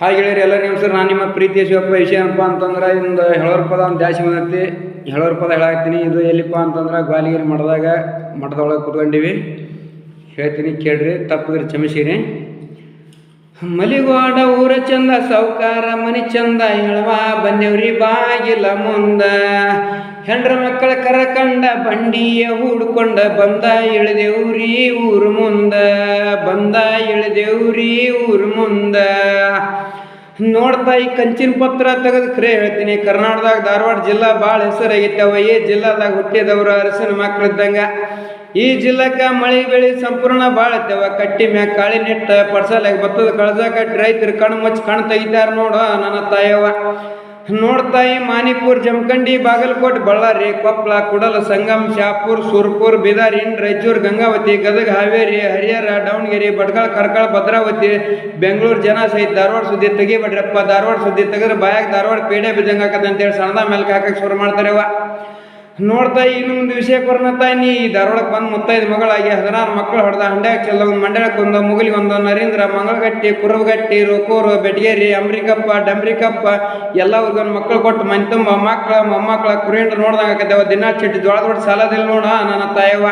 ಹಾಗೆ ಹೇಳಿರಿ ಎಲ್ಲರಿಗೂ ನಮಸ್ಕಾರ. ನಾನು ನಿಮ್ಮ ಪ್ರೀತಿಯ ಶಿವಪ್ಪ ವಿಷಯ ಏನಪ್ಪ ಅಂತಂದ್ರೆ ಇಂದು ಹೇಳೋರ್ ಪದ ಒಂದು ಜಾಸ್ತಿ ಬಂದೈತಿ. ಹೇಳೋರ್ ಪದ ಹೇಳಾಕ್ತೀನಿ. ಇದು ಎಲ್ಲಿಪ್ಪ ಅಂತಂದ್ರೆ ಗ್ವಾಲಿಗಿರಿ ಮಠದಾಗ, ಮಠದೊಳಗೆ ಕುತ್ಕೊಂಡೀವಿ. ಹೇಳ್ತೀನಿ, ಕೇಳ್ರಿ, ತಪ್ಪಿದ್ರೆ ಕ್ಷಮಿಸಿರಿ. ಮಲಿಗೋಡ ಊರ ಚಂದ ಸೌಕಾರ ಮನಿ ಚಂದ, ಹೇಳವ ಬಂದೇವ್ರಿ ಬಾಗಿಲ ಮುಂದ. ಹೆಂಡ್ರ ಮಕ್ಕಳ ಕರಕಂಡ ಬಂಡಿಯ ಹೂಡ್ಕೊಂಡ ಬಂದ ಇಳಿದೇವ್ರಿ ಊರು ಮುಂದ. ಬಂದ ಇಳಿದೇವ್ರಿ ಊರು ಮುಂದ. ನೋಡ್ತಾ ಈ ಕಂಚಿನ ಪತ್ರ ತೆಗೆದು ಖರೆ ಹೇಳ್ತೀನಿ. ಕರ್ನಾಟಕದಾಗ ಧಾರವಾಡ ಜಿಲ್ಲಾ ಭಾಳ ಹೆಸರಾಗೈತವ ಈ ಜಿಲ್ಲಾದಾಗ ಹುಟ್ಟಿದವರು ಅರಸಿನ ಮಕ್ಕಳಿದ್ದಂಗ. ಈ ಜಿಲ್ಲಾಕ್ಕೆ ಮಳೆ ಬೆಳೆ ಸಂಪೂರ್ಣ ಭಾಳ ಐತವ ಕಟ್ಟಿ ಮ್ಯಾಗ ಕಾಳಿ ನೆಟ್ಟ ಪಡ್ಸಲಾಗ ಭತ್ತದ ಕಳಸ ಕಟ್ಟಿ ರೈತರು ಕಣ್ಣು ಮುಚ್ಚಿ ಕಣ್ಣು ತೆಗಿತಾರ ನೋಡು ನನ್ನ ತಾಯವ್ವ. ನೋಡ್ತಾಯಿ ಮಾನಿಪುರ್, ಜಮಖಂಡಿ, ಬಾಗಲಕೋಟೆ, ಬಳ್ಳಾರಿ ಕೊಪ್ಪಳ ಕುಡಲ, ಸಂಗಮ್, ಶಾಪುರ್, ಸುರ್ಪುರ್, ಬೀದರ್, ಇಂಡ್ ರಾಯಚೂರು, ಗಂಗಾವತಿ, ಗದಗ, ಹಾವೇರಿ, ಹರಿಹರ, ದಾವಣಗೆರೆ, ಬಡ್ಗಳ ಕರ್ಕಳ ಭದ್ರಾವತಿ, ಬೆಂಗಳೂರು, ಜನ ಸಹಿತ ಧಾರವಾಡ ಸುದ್ದಿ ತೆಗಿಬೇಡ್ರಪ್ಪ. ಧಾರವಾಡ ಸುದ್ದಿ ತೆಗೆದ್ರೆ ಬಾಯಾಗ ಧಾರವಾಡ ಪೇಡೆ ಬಿದ್ದಂಗೆ ಅಂತೇಳಿ ಸಣ್ಣದ ಮೇಲೆ ಹಾಕಕ್ಕೆ ಶುರು ಮಾಡ್ತಾರೆವ ನೋಡ್ತಾ ಇನ್ನು ಮುಂದೆ ವಿಷಯ ಕೊರನತ್ತಾ ನೀ ಧಾರವಾಡಕ್ಕೆ ಬಂದು ಮುತ್ತೈದು ಮಗಳಾಗಿ ಹದಿನಾರು ಮಕ್ಕಳು ಹೊಡೆದ ಹಂಡ್ಯಾಗ ಕೆಲವೊಂದು ಒಂದು ಮಂಡ್ಯಕ್ಕೆ ಒಂದು ಮುಗಿಲಿಗೆ ಒಂದು ನರೇಂದ್ರ, ಮಂಗಳಗಟ್ಟಿ, ಕುರುಬಗಟ್ಟಿ, ರೋಕೂರು, ಬೆಟಗೇರಿ, ಅಂಬ್ರಿಕಪ್ಪ, ಡಂಬ್ರಿಕಪ್ಪ, ಎಲ್ಲ ಒಂದು ಮಕ್ಕಳು ಕೊಟ್ಟು ಮನೆ ತುಂಬ ಮಕ್ಕಳ, ಮೊಮ್ಮಕ್ಕಳ ಕುರಿಯಂಡ್ರು ನೋಡ್ದಂಗೆ ದಿನ ಚಿಟ್ಟು ದೊಡ್ಡ ಸಾಲದಿಲ್ಲ ನೋಡ ನನ್ನ ತಾಯವ್ವ.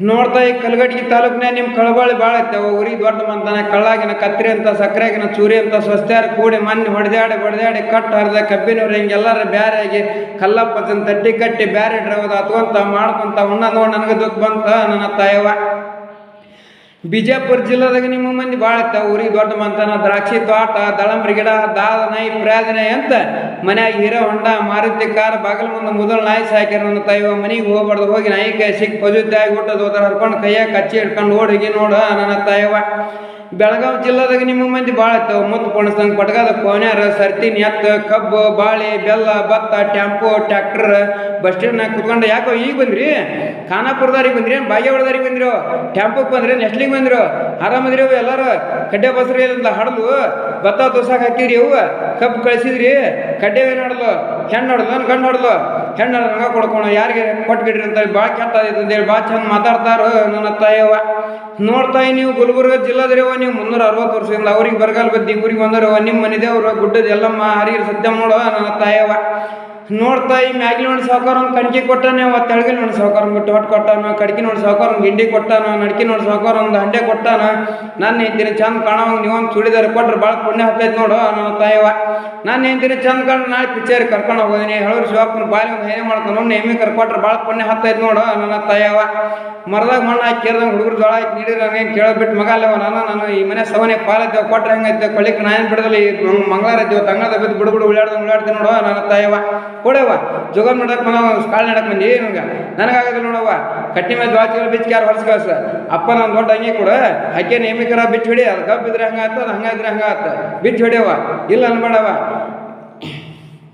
ನೋಡ್ತಾ ಈ ಕಲಗಡ್ಗಿ ತಾಲೂಕ್ನ ನಿಮ್ಮ ಕಳಬಳ್ಳಿ ಭಾಳ ಐತವ ಉರಿ ದೊಡ್ಡ ಮಂತಾನೆ ಕಳ್ಳಾಗಿನ, ಕತ್ರಿ ಅಂತ ಸಕ್ಕರೆಗಿನ ಚೂರಿ ಅಂತ ಸ್ವಸ್ಥ್ಯಾರ ಕೂಡಿ ಮಣ್ಣು ಹೊಡೆದಾಡಿ ಹೊಡೆದಾಡಿ ಕಟ್ಟು ಹರಿದ ಕಬ್ಬಿನವ್ರು ಹಿಂಗೆಲ್ಲರ ಬ್ಯಾರೆ ಆಗಿ ಕಲ್ಲಪ್ಪನ ತಟ್ಟಿ ಕಟ್ಟಿ ಬ್ಯಾರೆ ಡ್ರವದ ಹತ್ಕೊಂತ ಮಾಡ್ಕೊಂತ, ಉಣ್ಣ ನೋಡಿ ನನಗೆ ದುಃಖ ಬಂತ ನನ್ನ ತಾಯವ ಬಿಜಾಪುರ ಜಿಲ್ಲಾದಾಗ ನಿಮ್ಮ ಮಂದಿ ಭಾಳ ಇರ್ತಾವ ಊರಿಗೆ ದೊಡ್ಡ ಮಂತನ ದ್ರಾಕ್ಷಿ ತೋಟ, ದಳಂಬ್ರಿ ಗಿಡ ದಾದ ನಾಯಿ ಪ್ರಾದನೆ ಅಂತ ಮನ್ಯಾಗ ಹೀರೋ ಹೊಂಡ, ಮಾರುತಿ ಕಾರ್, ಬಾಗಿಲ ಮುಂದೆ ಮೊದಲು ನಾಯಿ ಸಾಕ್ಯಾರ ನನ್ನ ತಾಯಿವ ಮನೆಗೆ ಹೋಗ್ಬಾರ್ದು. ಹೋಗಿ ನಾಯಿ ಕೈ ಸಿಕ್ಕಿ ಪಜುದ್ದಾಗಿ ಊಟದ ಹೋದ್ರ ಹರ್ಕೊಂಡು ಕೈಯಾಗ ಕಚ್ಚಿ ಹಿಡ್ಕೊಂಡು ಓಡಿಗೆ ನೋಡ ನನ್ನ ತಾಯವ್ವ ಬೆಳಗಾವಿ ಜಿಲ್ಲಾದಾಗ ನಿಮ್ಮ ಮಂದಿ ಭಾಳ ಇರ್ತಾವ. ಮುತ್ತು ಪೊಣಸ್ದಂಗೆ ಪಟ್ಗಾದ ಕೋನ್ಯಾರ, ಸರ್ತಿನ ಎತ್ತ, ಕಬ್ಬು, ಬಾಳೆ, ಬೆಲ್ಲ, ಭತ್ತ, ಟ್ಯಾಂಪೋ ಟ್ರ್ಯಾಕ್ಟರ್ ಬಸ್ ಸ್ಟ್ಯಾಂಡ್ನಾಗ ಕುತ್ಕೊಂಡು. ಯಾಕೋ ಈಗ ಬಂದ್ರಿ? ಖಾನಾಪುರದಾರಿಗೆ ಬಂದ್ರಿ ಬಾಗೇವಾಡದಾರಿಗೆ ಬಂದಿರೋ? ಟ್ಯಾಂಪುಗೆ ಬಂದ್ರಿ, ನೆಸ್ಲಿಗೆ ಬಂದಿರೋ? ಆರಾಮದ್ರಿ ಅವು ಎಲ್ಲರೂ? ಕಡ್ಡೆ ಬಸ್ರಿ ಇಲ್ಲ ಹಡ್ದು ಭತ್ತ ದೋಸಾಕ್ ಹಾಕಿದ್ರಿ ಅವು ಕಬ್ಬು ಕಳಿಸಿದ್ರಿ? ಕಡ್ಡೆ ಏನು ಹಡ್ಲು ಹೆಣ್ಣು ಹಡ್ದು ಗಂಡು ಹಡ್ಲು ಹೆಣ್ಣು ಹಂಗ ಕೊಡ್ಕೊಂಡು ಯಾರಿಗೆ ಕೊಟ್ಬಿಡ್ರಿ ಅಂತ ಭಾಳ ಕೆಟ್ಟ ಅಂತೇಳಿ ಭಾಳ ಚಂದ ಮಾತಾಡ್ತಾರೋ ನನ್ನ ತಾಯವ್ವ ನೋಡ್ತಾಯಿ ನೀವು ಗುಲ್ಬರ್ಗ ಜಿಲ್ಲಾದ್ರವ ನೀವು ಮುನ್ನೂರ ಅರವತ್ತು ವರ್ಷದಿಂದ ಅವ್ರಿಗೆ ಬರಗಾಲ ಬದ್ದಿ ಊರಿಗೆ ಬಂದರವ ನಿಮ್ಮ ಮನೆ ದೇವ್ರು ಗುಡ್ಡದ ಎಲ್ಲಮ್ಮ ಹರಿಯರ್ ಸತ್ಯ ನೋಡುವ ನನ್ನ ತಾಯವ್ವ ನೋಡ್ತಾಯಿ ಮ್ಯಾಗಿನ ಒಣ ಸಾವುಕಾರ ಒಂದು ಕಣ್ಕಿ ಕೊಟ್ಟಾನೆ, ಅವ ತೆಳಗಿನ ನೋಡಿ ಸಾವುಕಾರ ಬಿಟ್ಟು ಟೋಟ್ ಕೊಟ್ಟಾನ, ಕಡ್ಕಿ ನೋಡಿ ಸಾವುಕಾರ ಒಂದು ಗಿಂಡಿ ಕೊಟ್ಟಾನ, ನಡ್ಕಿ ನೋಡಿ ಸಾವುಕಾರ ಒಂದು ಹಂಡೆ ಕೊಟ್ಟಾನ. ನನ್ನ ಹೇಳ್ತೀನಿ ಚಂದ ಕಾಣವಂಗೆ ನೀವೊಂದು ಚೂಡಿದಾರ ಕೊಟ್ರೆ ಭಾಳ ಪುಣ್ಯ ಹತ್ತೈತೆ ನೋಡು ನನ್ನ ತಾಯವ ನನ್ನ ಹೇಳ್ತೀನಿ ಚಂದ ಕಾಣ ನಾಳೆ ಪಿಕ್ಚರ್ ಕರ್ಕೊಂಡು ಹೋಗೋದಿನಿ, ಹೇಳೋರು ಶಿವಪ್ಪನ ಬಾಯಿ ಒಂದು ಹೇಗೆ ಮಾಡ್ಕೊಂಡು ಎಮ್ಮೆ ಕರ್ಕೊಟ್ರೆ ಭಾಳ ಪುಣ್ಯ ಹತ್ತೈತೆ ನೋಡು ನನ್ನ ತಾಯವ್ವ. ಮರದಾಗ ಮಣ್ಣು ಹಾಕಿ ಕೇಳ್ದಂಗೆ ಹುಡುಗರು ಜೋಳ ಹಾಕಿ ನೀಡಿದ್ರೆ ಏನು ಕೇಳಬಿಟ್ಟು ಮಗ ಅಲ್ಲವ ನಾನು ನಾನು ಈ ಮನೆ ಸವನೆ ಪಾಲತ್ತೇವೆ ಕೊಟ್ರೆ ಹೆಂಗೈತೆ ಕೊಳಿಕ್ ನಾನೇನು ಬಿಡದಲ್ಲಿ ಮಂಗಳಾರ ಇದ್ದೇವೆ ತಂಗದ ಬಿದ್ದು ಬಿಡು ಬಿಡು ಉಳ್ಳಾಡ್ದಂಗೆ ಉಳ್ಳಾಡ್ತೀನಿ ನೋಡುವ ನನ್ನ ತಾಯವ್ವ. ಕೊಡವ ಜೋಗನ್ ನೋಡಕ್ಕೆ ಮನ ಕಾಳು ನಡಕ್ಕೆ ಬಂದು ಏನಂಗ ನನಗಾಗದಿಲ್ಲ ನೋಡವ್ವ. ಕಟ್ಟಿ ಮೇಲೆ ಜೋಳ ಚೀಲ ಬಿಚ್ಚಿ ಯಾರು ಹೊರಸ್ ಕಳ್ಸ? ಅಪ್ಪ ನಾನು ದೊಡ್ಡ ಹಂಗೆ ಕೊಡ ಹಕ್ಕೆ ನೇಮಿಕರ ಬಿಚ್ಚಿ ಹೊಡಿ, ಅದು ಕಬ್ಬಿದ್ರೆ ಹಂಗಾತ, ಅದು ಹಂಗಾದ್ರೆ ಹಂಗಾತ. ಬಿಚ್ಚಿ ಹೊಡಿಯವ ಇಲ್ಲ ಅನ್ಬೇಡವ